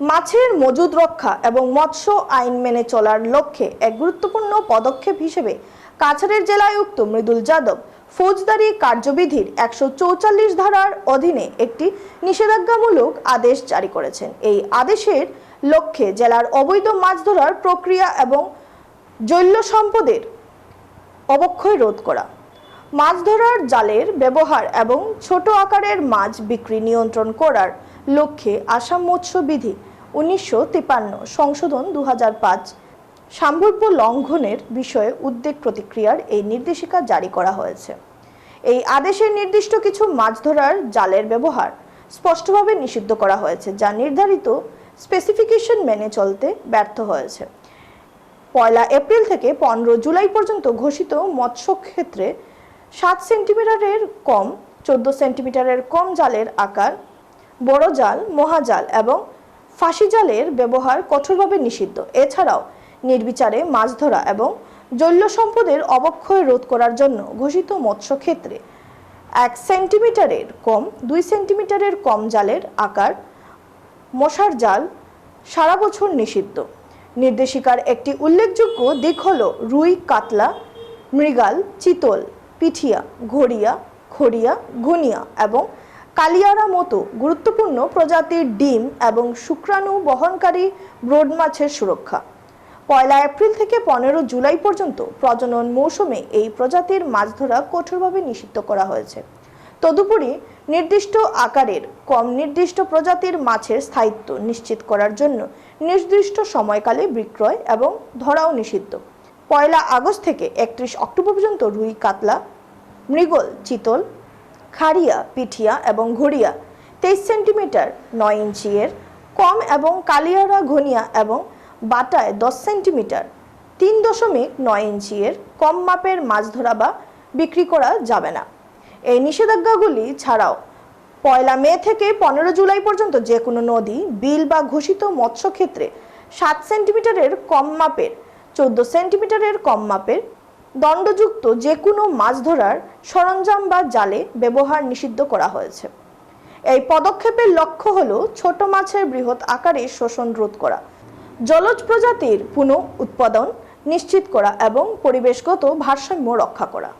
মাছের মজুদ রক্ষা এবং মৎস্য আইন মেনে চলার লক্ষ্যে এক গুরুত্বপূর্ণ পদক্ষেপ হিসেবে কাছাড়ের জেলায়ুক্ত মৃদুল যাদব ফৌজদারি কার্যবিধির একশো চৌচল্লিশ ধারার অধীনে একটি নিষেধাজ্ঞামূলক আদেশ জারি করেছেন। এই আদেশের লক্ষ্যে জেলার অবৈধ মাছ ধরার প্রক্রিয়া এবং জৈল সম্পদের অবক্ষয় রোধ করা, মাছ ধরার জালের ব্যবহার এবং ছোট আকারের মাছ বিক্রি নিয়ন্ত্রণ করার লক্ষ্যে আসাম মৎস্য বিধি উনিশশো সংশোধন দু সাম্ভাব্য লঙ্ঘনের বিষয়ে উদ্বেগ প্রতিক্রিয়ার এই নির্দেশিকা জারি করা হয়েছে। এই আদেশের নির্দিষ্ট কিছু মাছ ধরার জালের ব্যবহার স্পষ্টভাবে নিষিদ্ধ করা হয়েছে, যা নির্ধারিত স্পেসিফিকেশন মেনে চলতে ব্যর্থ হয়েছে। পয়লা এপ্রিল থেকে পনেরো জুলাই পর্যন্ত ঘোষিত মৎস্য ক্ষেত্রে সাত সেন্টিমিটারের কম, চোদ্দ সেন্টিমিটারের কম জালের আকার, বড় জাল, মহাজাল এবং ফাঁসি জালের ব্যবহার কঠোরভাবে নিষিদ্ধ। এছাড়াও নির্বিচারে মাছ ধরা এবং জৈল সম্পদের অবক্ষয় রোধ করার জন্য ঘোষিত মৎস্য ক্ষেত্রে এক সেন্টিমিটারের কম, দুই সেন্টিমিটারের কম জালের আকার মশার জাল সারা বছর নিষিদ্ধ। নির্দেশিকার একটি উল্লেখযোগ্য দিক হল রুই, কাতলা, মৃগাল, চিতল, পিঠিয়া, ঘড়িয়া, খড়িয়া ঘুনিয়া এবং কালিয়ারা মতো গুরুত্বপূর্ণ প্রজাতির ডিম এবং শুক্রাণু বহনকারী ব্রোড মাছের সুরক্ষা। পয়লা এপ্রিল থেকে পনেরো জুলাই পর্যন্ত প্রজনন মৌসুমে এই প্রজাতির মাছ ধরা কঠোরভাবে নিষিদ্ধ করা হয়েছে। তদুপরি নির্দিষ্ট আকারের, কম নির্দিষ্ট প্রজাতির মাছের স্থায়িত্ব নিশ্চিত করার জন্য নির্দিষ্ট সময়কালে বিক্রয় এবং ধরাও নিষিদ্ধ। পয়লা আগস্ট থেকে একত্রিশ অক্টোবর পর্যন্ত রুই, কাতলা, মৃগল, চিতল খাড়িয়া, পিঠিয়া এবং ঘড়িয়া, তেইশ সেন্টিমিটার, নয় ইঞ্চি এর, কম এবং কালিয়ারা ঘনিয়া এবং বাটায় দশ সেন্টিমিটার, তিন দশমিক নয় ইঞ্চি এর কম মাপের মাছ ধরা বা বিক্রি করা যাবে না। এই নিষেধাজ্ঞাগুলি ছাড়াও পয়লা মে থেকে পনেরো জুলাই পর্যন্ত যে কোনো নদী, বিল বা ঘোষিত মৎস্য ক্ষেত্রে সাত সেন্টিমিটারের কম মাপের, চোদ্দ সেন্টিমিটারের কম মাপের দণ্ডযুক্ত যে কোনো মাছ ধরার সরঞ্জাম বা জালে ব্যবহার নিষিদ্ধ করা হয়েছে। এই পদক্ষেপের লক্ষ্য হল ছোট মাছের বৃহৎ আকারে শোষণ রোধ করা, জলজ প্রজাতির পুনঃ উৎপাদন নিশ্চিত করা এবং পরিবেশগত ভারসাম্য রক্ষা করা।